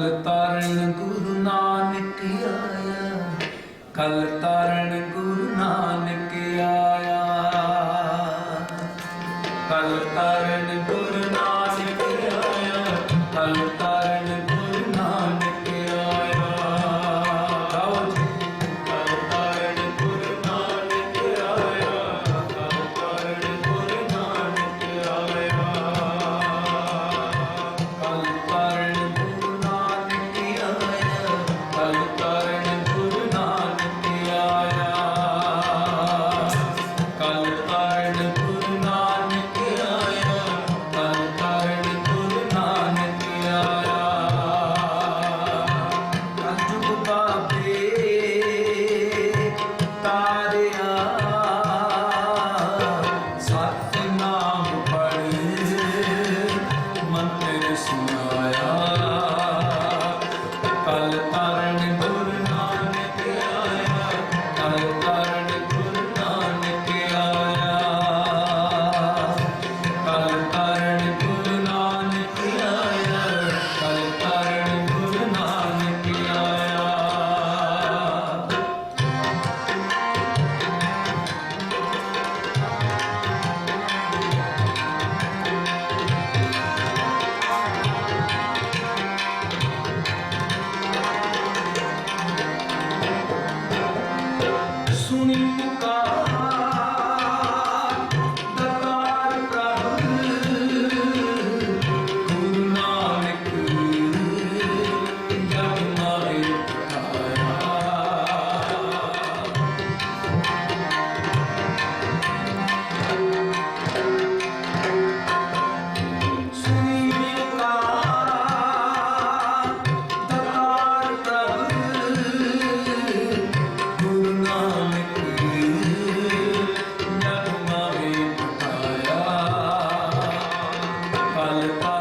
ਕਲ ਤਾਰਨ ਗੁਰੂ ਨਾਨਕ ਆਇਆ, ਕਲ ਤਾਰਨ ਗੁਰੂ ਨਾਨਕ ਆਇਆ। ਕਲ ਤਾਰਨ ਗੁਰੂ ਨਾਨਕ ਆਇਆ, ਕਲ ਤਾਰਨ ਪਲ ਪਾ